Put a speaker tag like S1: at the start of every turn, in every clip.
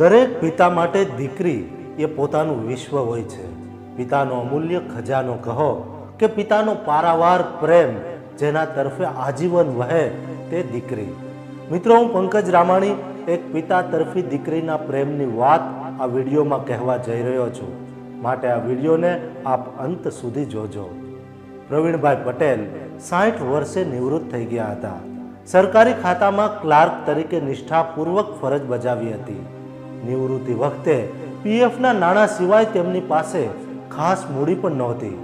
S1: દરેક પિતા માટે દીકરી એ પોતાનું વિશ્વ હોય છે. પિતાનો અમૂલ્ય ખજાનો કહો કે પિતાનો પારાવાર પ્રેમ જેના તરફે આજીવન વહે તે દીકરી. મિત્રો, હું પંકજ રામાણી એક પિતા તરફી દીકરીના પ્રેમની વાત આ વિડીયોમાં કહેવા જઈ રહ્યો છું. માટે આ વિડીયોને આપ અંત સુધી જોજો. પ્રવીણભાઈ પટેલ સાઠ વર્ષે નિવૃત્ત થઈ ગયા હતા. સરકારી ખાતામાં ક્લાર્ક તરીકે નિષ્ઠાપૂર્વક ફરજ બજાવી હતી. નિવૃત્તિ વખતે પીએફના નાણાં સિવાય તેમની પાસે ખાસ મૂડી પણ નહોતી.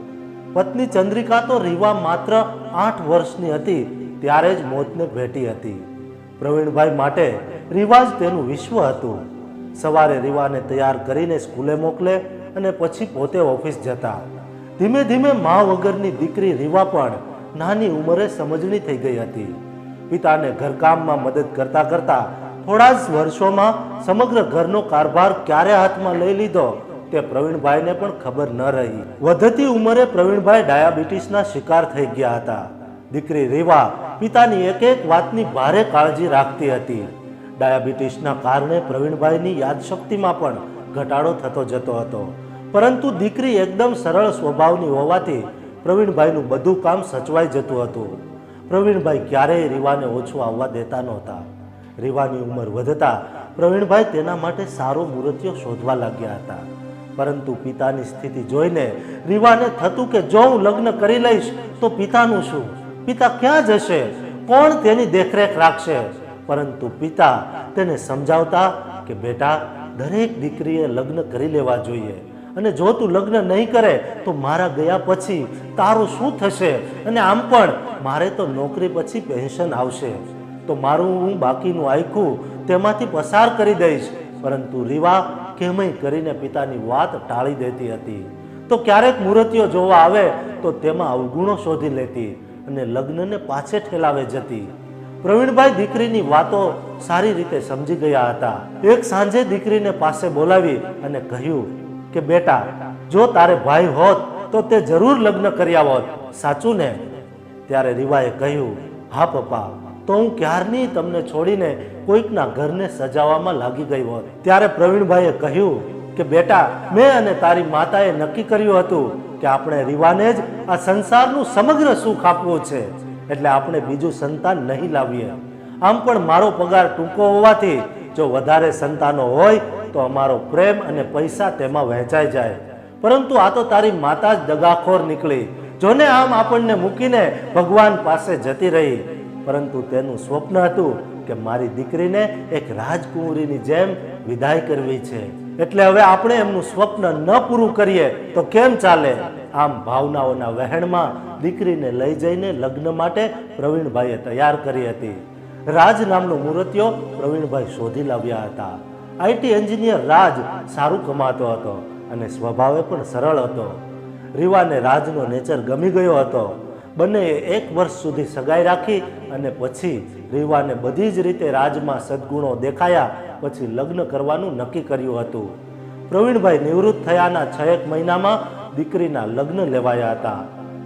S1: પત્ની ચંદ્રિકા તો રીવા માત્ર આઠ વર્ષની હતી, ત્યારે જ મોતને ભેટી હતી. પ્રવીણભાઈ માટે રીવા જ તેનું વિશ્વ હતું. સવારે રીવાને તૈયાર કરીને સ્કૂલે મોકલે અને પછી પોતે ઓફિસ જતા. ધીમે ધીમે મા વગરની દીકરી રીવા પણ નાની ઉંમરે સમજણી થઈ ગઈ હતી. પિતાને ઘરકામમાં મદદ કરતા કરતા થોડા જ વર્ષોમાં સમગ્ર ઘરનો કારભાર ક્યારે હાથમાં લઈ લીધો તે પ્રવીણભાઈને પણ ખબર ન રહી. વધતી ઉંમરે પ્રવીણભાઈ ડાયાબિટીસના શિકાર થઈ ગયા હતા. દીકરી રીવા પિતાની એક એક વાતની ભારે કાળજી રાખતી હતી. ડાયાબિટીસના કારણે પ્રવીણભાઈની યાદશક્તિમાં પણ ઘટાડો થતો જતો હતો. પરંતુ દીકરી એકદમ સરળ સ્વભાવની હોવાથી પ્રવીણભાઈનું બધું કામ સચવાઈ જતું હતું. પ્રવીણભાઈ ક્યારેય રીવાને ઓછું આવવા દેતા નહોતા. રીવાની ઉંમર વધતા પ્રવીણભાઈ તેના માટે સારો મૂર્તિઓ શોધવા લાગ્યા હતા. પરંતુ પિતાની સ્થિતિ જોઈને રીવાને થતું કે જો હું લગ્ન કરી લઈશ, તો પિતાનું શું? પિતા ક્યાં જશે? કોણ તેની દેખરેખ રાખશે? પરંતુ પિતા તેને સમજાવતા કે બેટા, દરેક દીકરીએ લગ્ન કરી લેવા જોઈએ. અને જો તું લગ્ન નહીં કરે, તો મારા ગયા પછી તારું શું થશે? અને આમ પણ, મારે તો નોકરી પછી પેન્શન આવશે. તો મારું હું બાકીનું આયખું તેમાંથી પસાર કરી દઈશ. પરંતુ રીવા કેમય કરીને પિતાની વાત ટાળી દેતી હતી. તો ક્યારેક મૂર્તિઓ જોવા આવે તો તેમાં અવગુણો શોધી લેતી અને લગ્નને પાછે ઠેલાવે જતી. પ્રવીણભાઈ દીકરીની વાતો સારી રીતે સમજી ગયા હતા. એક સાંજે દીકરીને પાસે બોલાવી અને કહ્યું કે, બેટા, જો તારે ભાઈ હોત તો તે જરૂર લગ્ન કર્યા હોત. સાચું ને? ત્યારે રીવાએ કહ્યું, હા, પપ્પા. તો હું ક્યારની તમને છોડીને કોઈકના ઘરને સજાવવામાં લાગી ગઈ હોત? ત્યારે પ્રવીણભાઈએ કહ્યું કે, બેટા, મેં અને તારી માતાએ નક્કી કર્યું હતું કે આપણે રીવાને જ આ સંસારનું સમગ્ર સુખ આપવું છે, એટલે આપણે બીજું સંતાન નહીં લાવીએ. આમ પણ મારો પગાર ટૂંકો હોવાથી જો વધારે સંતાનો હોય, તો અમારો પ્રેમ અને પૈસા તેમાં વહેંચાઈ જાય. પરંતુ આ તો તારી માતા જ દગાખોર નીકળી, જોને આમ આપણને મૂકીને ભગવાન પાસે જતી રહી. પરંતુ તેનું સ્વપ્ન હતું કે મારી દીકરીને એક રાજકુંવરીની જેમ વિદાય કરવી છે. એટલે હવે આપણે એમનું સ્વપ્ન ન પૂરું કરીએ તો કેમ ચાલે? આમ ભાવનાઓના વહેણમાં દીકરીને લઈ જઈને લગ્ન માટે પ્રવીણભાઈએ તૈયાર કરી હતી. રાજ નામનો મૂર્તિઓ પ્રવીણભાઈ શોધી લાવ્યા હતા. આઈટી એન્જિનિયર રાજ સારું કમાતો હતો અને સ્વભાવે પણ સરળ હતો. રીવાને રાજનો નેચર ગમી ગયો હતો. બંનેએ એક વર્ષ સુધી સગાઈ રાખી અને પછી રીવાને બધી જ રીતે રાજમાં સદગુણો દેખાયા, પછી લગ્ન કરવાનું નક્કી કર્યું હતું. પ્રવીણભાઈ નિવૃત્ત થયાના છ એક મહિનામાં દીકરીના લગ્ન લેવાયા હતા.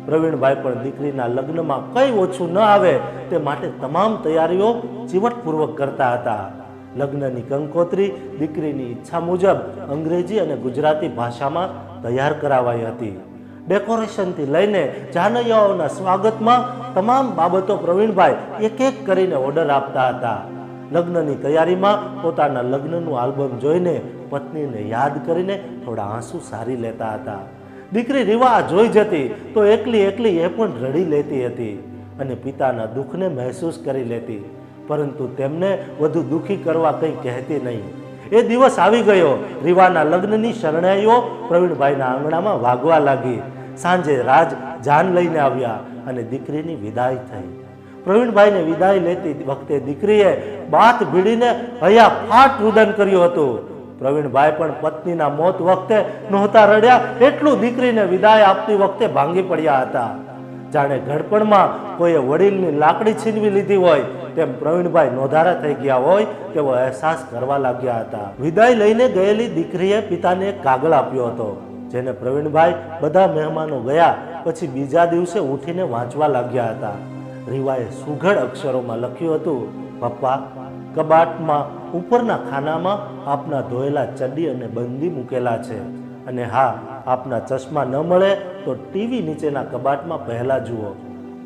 S1: પ્રવીણભાઈ પણ દીકરીના લગ્નમાં કંઈ ઓછું ન આવે તે માટે તમામ તૈયારીઓ ચીવટપૂર્વક કરતા હતા. લગ્નની કંકોત્રી દીકરીની ઈચ્છા મુજબ અંગ્રેજી અને ગુજરાતી ભાષામાં તૈયાર કરાવાઈ હતી. ડેકોરેશનથી લઈને જાનૈયાઓના સ્વાગતમાં તમામ બાબતો પ્રવીણભાઈ એક એક કરીને ઓર્ડર આપતા હતા. લગ્નની તૈયારીમાં પોતાના લગ્નનું આલ્બમ જોઈને પત્નીને યાદ કરીને થોડા આંસુ સારી લેતા હતા. દીકરી રીવા જોઈ જતી તો એકલી એકલી એ પણ રડી લેતી હતી અને પિતાના દુઃખને મહેસૂસ કરી લેતી, પરંતુ તેમને વધુ દુઃખી કરવા કંઈ કહેતી નહીં. એ દિવસ આવી ગયો. રીવાના લગ્નની શરણાઈઓ પ્રવીણભાઈના આંગણામાં વાગવા લાગી. સાંજે રાજ જાન લઈને આવ્યા અને દીકરીની વિદાય થઈ. પ્રવીણભાઈને વિદાય લેતી વખતે દીકરીએ બાથ ભીડીને હૈયા ફાટ રુદન કર્યું હતું. પ્રવીણભાઈ પણ પત્નીના મોત વખતે નહોતા રડ્યા, એટલું દીકરીને વિદાય આપતી વખતે ભાંગી પડ્યા હતા. જાણે ઘડપણમાં કોઈએ વડીલની લાકડી છીનવી લીધી હોય, તેમ પ્રવીણભાઈ નોધારા થઈ ગયા હોય, તેવો અહેસાસ કરવા લાગ્યા હતા. વિદાય લઈને ગયેલી દીકરીએ પિતાને કાગળ આપ્યો હતો. જેને પ્રવીણભાઈ બધા મહેમાનો ગયા, પછી બીજા દિવસે ઉઠીને વાંચવા લાગ્યા હતા. રીવાએ સુઘડ અક્ષરોમાં લખ્યું હતું, પપ્પા, કબાટમાં, ઉપરના ખાનામાં આપના ધોયેલા ચડ્ડી અને બંદી મૂકેલા છે. અને હા, આપના ચશ્મા ન મળે તો ટીવી નીચેના કબાટમાં પહેલાં જુઓ.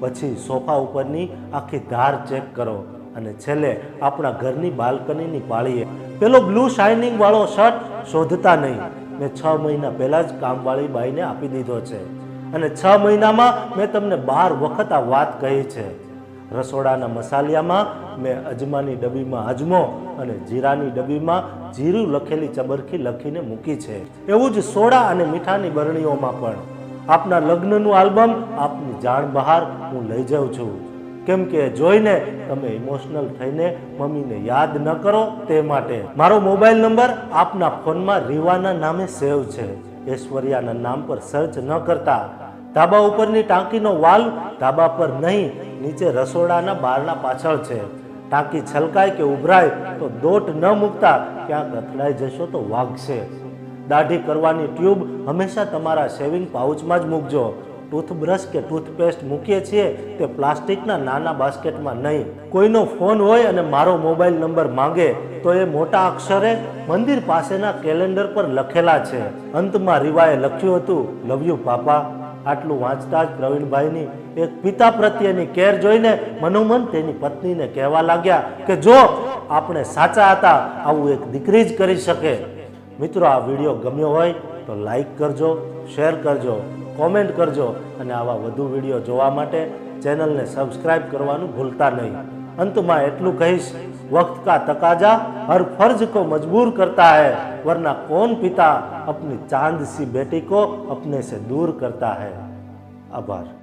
S1: પછી સોફા ઉપરની આખી ધાર ચેક કરો. અને છેલ્લે આપણા ઘરની બાલ્કનીની પાળીએ. પેલો બ્લુ શાઇનિંગ વાળો શર્ટ શોધતા નહીં. મેં છ મહિના પહેલાં જ કામવાળી બાઈને આપી દીધો છે. અને છ મહિનામાં મેં તમને બાર વખત આ વાત કહી છે. રસોડાના મસાલિયામાં મેં અજમાની ડબ્બીમાં અજમો અને જીરાની ડબ્બીમાં જીરું લખેલી ચબરખી લખીને મૂકી છે. એવું જ સોડા અને મીઠાની બરણીઓમાં પણ. આપના લગ્નનું આલ્બમ આપની જાણ બહાર હું લઈ જાઉં છું. કેમ કે જોઈને તમે ઇમોશનલ થઈને મમ્મીને યાદ ન કરો તે માટે. મારો મોબાઈલ નંબર આપના ફોનમાં રીવાના નામે સેવ છે. ઐશ્વર્યાના નામ પર સર્ચ ન કરતા. ધાબા ઉપરની ટાંકીનો વાલ ધાબા પર નહીં, નીચે રસોડાના બારના પાછળ છે. ટાંકી છલકાય કે ઉભરાય તો દોટ ન મૂકતા, ક્યાંક અથડાઈ જશો તો વાગશે. દાઢી કરવાની ટ્યુબ હંમેશા તમારા શેવિંગ પાઉચમાં જ મૂકજો. ટૂથબ્રશ કે ટૂથપેસ્ટ મૂકીએ છીએ તે પ્લાસ્ટિકના નાના બાસ્કેટમાં નહીં. કોઈનો ફોન હોય અને મારો મોબાઈલ નંબર માંગે, તો એ મોટા અક્ષરે મંદિર પાસેના કેલેન્ડર પર લખેલા છે. અંતમાં રીવાએ લખ્યું હતું લવ યુ પાપા આટલું વાંચતા જ પ્રવીણભાઈની એક પિતા પ્રત્યેની કેર જોઈને મનોમન તેની પત્નીને કહેવા લાગ્યા કે, જો આપણે સાચા હતા, આવું એક દીકરી જ કરી શકે. મિત્રો, આ વીડિયો ગમ્યો હોય તો લાઈક કરજો, શેર કરજો. કોમેન્ટ કરજો અને આવા વધુ વીડિયો જોવા માટે ચેનલને સબસ્ક્રાઈબ કરવાનું ભૂલતા નહીં. અંતમાં એટલું કહીશ વક્ત કા તકાજા હર ફર્જ કો મજબૂર કરતા હૈ, વરના કોન પિતા અપની ચાંદ સી બેટી કો અપને સે દૂર કરતા હૈ. આભાર.